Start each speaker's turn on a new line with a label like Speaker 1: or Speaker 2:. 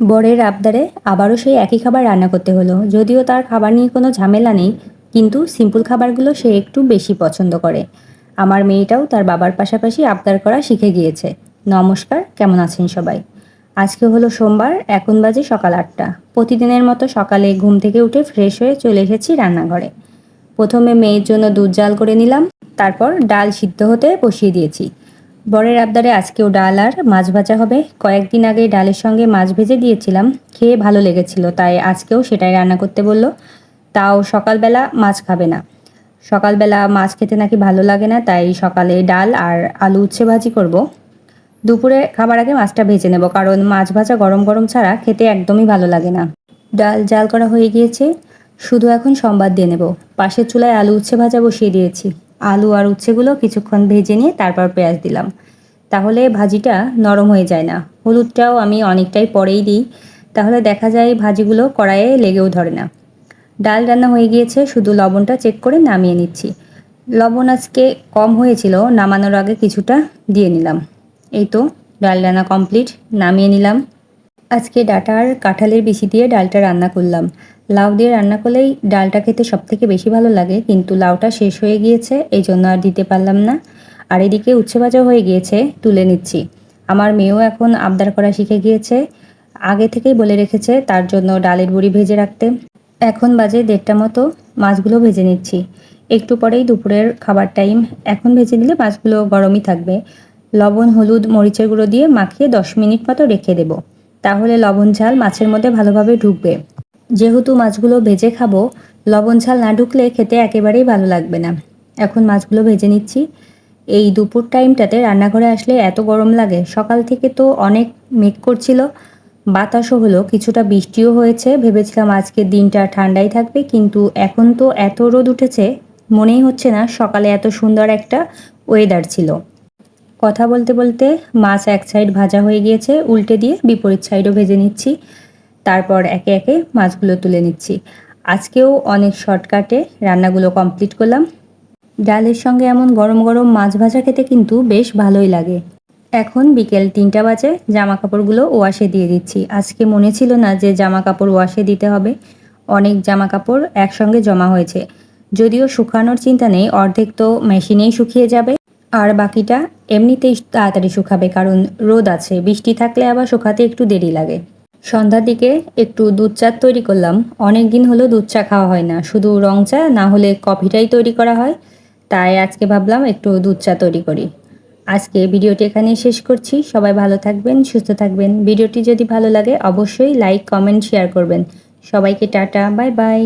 Speaker 1: বরের আবদারে আবারও সেই একই খাবার রান্না করতে হলো। যদিও তার খাবার নিয়ে কোনো ঝামেলা নেই, কিন্তু সিম্পল খাবারগুলো সে একটু বেশি পছন্দ করে। আমার মেয়েটাও তার বাবার পাশাপাশি আবদার করা শিখে গিয়েছে। নমস্কার, কেমন আছেন সবাই? আজকে হলো সোমবার, এখন বাজে সকাল আটটা। প্রতিদিনের মতো সকালে ঘুম থেকে উঠে ফ্রেশ হয়ে চলে এসেছি রান্নাঘরে। প্রথমে মেয়ের জন্য দুধ জাল করে নিলাম, তারপর ডাল সিদ্ধ হতে বসিয়ে দিয়েছি। বরের আবদারে আজকেও ডাল আর মাছ ভাজা হবে। কয়েকদিন আগে ডালের সঙ্গে মাছ ভেজে দিয়েছিলাম, খেয়ে ভালো লেগেছিল, তাই আজকেও সেটাই রান্না করতে বলল। তাও সকালবেলা মাছ খাবে না। সকালবেলা মাছ খেতে নাকি ভালো লাগে না, তাই সকালে ডাল আর আলু উচ্ছে ভাজি করব। দুপুরে খাবার আগে মাছটা ভেজে নেব, কারণ মাছ ভাজা গরম গরম ছাড়া খেতে একদমই ভালো লাগে না। ডাল জাল করা হয়ে গিয়েছে, শুধু এখন সম্বাদ দিয়ে নেব। পাশের চুলায় আলু উচ্ছে ভাজা বসিয়ে দিয়েছি। আলু আর উচ্ছেগুলো কিছুক্ষণ ভেজে নিয়ে তারপর পেঁয়াজ দিলাম। তাহলে ভাজিটা নরম হয়ে যায় না। হলুদটাও আমি অনেকটাই পরেই দিই। তাহলে দেখা যায় ভাজিগুলো কড়াইয়ে লেগেও ধরে না। ডাল রান্না হয়ে গিয়েছে, শুধু লবণটা চেক করে নামিয়ে নিচ্ছি। লবণ আজকে কম হয়েছিল, নামানোর আগে কিছুটা দিয়ে নিলাম। এই তো, ডাল রান্না কমপ্লিট নামিয়ে নিলাম। আজকে ডাটা আর কাঁঠালের বিচি দিয়ে ডালটা রান্না করলাম। লাউ দিয়ে রান্না করলেই ডালটা খেতে সবথেকে বেশি ভালো লাগে, কিন্তু লাউটা শেষ হয়ে গিয়েছে এই জন্য আর দিতে পারলাম না। আর এদিকে উচ্ছে ভাজা হয়ে গিয়েছে, তুলে নিচ্ছি। আমার মেয়েও এখন আবদার করা শিখে গিয়েছে, আগে থেকেই বলে রেখেছে তার জন্য ডালের বড়ি ভেজে রাখতে। এখন বাজে দেড়টা মতো, মাছগুলো ভেজে নিচ্ছি। একটু পরেই দুপুরের খাবার টাইম, এখন ভেজে নিলে মাছগুলো গরমই থাকবে। লবণ, হলুদ, মরিচের গুঁড়ো দিয়ে মাখিয়ে দশ মিনিট মতো রেখে দেব। তাহলে লবণ ঝাল মাছের মধ্যে ভালোভাবে ঢুকবে। যেহেতু মাছগুলো ভেজে খাব, লবণ ঝাল না ঢুকলে খেতে একেবারেই ভালো লাগবে না। এখন মাছগুলো ভেজে নিচ্ছি। এই দুপুর টাইমটাতে রান্নাঘরে আসলে এত গরম লাগে, সকাল থেকে তো অনেক মেঘ করছিল, বাতাসও হলো, কিছুটা বৃষ্টিও হয়েছে। ভেবেছিলাম আজকে দিনটা ঠান্ডাই থাকবে, কিন্তু এখন তো এত রোদ উঠেছে, মনেই হচ্ছে না সকালে এত সুন্দর একটা ওয়েদার ছিল। কথা বলতে বলতে মাছ এক সাইড ভাজা হয়ে গিয়েছে, উল্টে দিয়ে বিপরীত সাইডও ভেজে নিচ্ছি। তারপর একে একে মাছগুলো তুলে নিচ্ছি। আজকেও অনেক শর্টকাটে রান্নাগুলো কমপ্লিট করলাম। ডালের সঙ্গে এমন গরম গরম মাছ ভাজা খেতে কিন্তু বেশ ভালোই লাগে। এখন বিকেল তিনটা বাজে জামা কাপড়গুলো ওয়াশে দিয়ে দিচ্ছি। আজকে মনে ছিল না যে জামা কাপড় ওয়াশে দিতে হবে। অনেক জামা কাপড় একসঙ্গে জমা হয়েছে। যদিও শুকানোর চিন্তা নেই, অর্ধেক তো মেশিনেই শুকিয়ে যাবে। আর বাকিটা এমনিতেই তাড়াতাড়ি শুকাবে, কারণ রোদ আছে। বৃষ্টি থাকলে আবার শুকাতে একটু দেরি লাগে। সন্ধ্যার দিকে একটু দুধ চা তৈরি করলাম। অনেক দিন হলো দুধ চা খাওয়া হয় না। শুধু রং চা, না হলে কফিটাই তৈরি করা হয়। তাই আজকে ভাবলাম একটু দুধ চা তৈরি করি। আজকে ভিডিওটি এখানেই শেষ করছি। সবাই ভালো থাকবেন, সুস্থ থাকবেন। ভিডিওটি যদি ভালো লাগে, অবশ্যই লাইক, কমেন্ট, শেয়ার করবেন। সবাইকে টাটা, বাই বাই।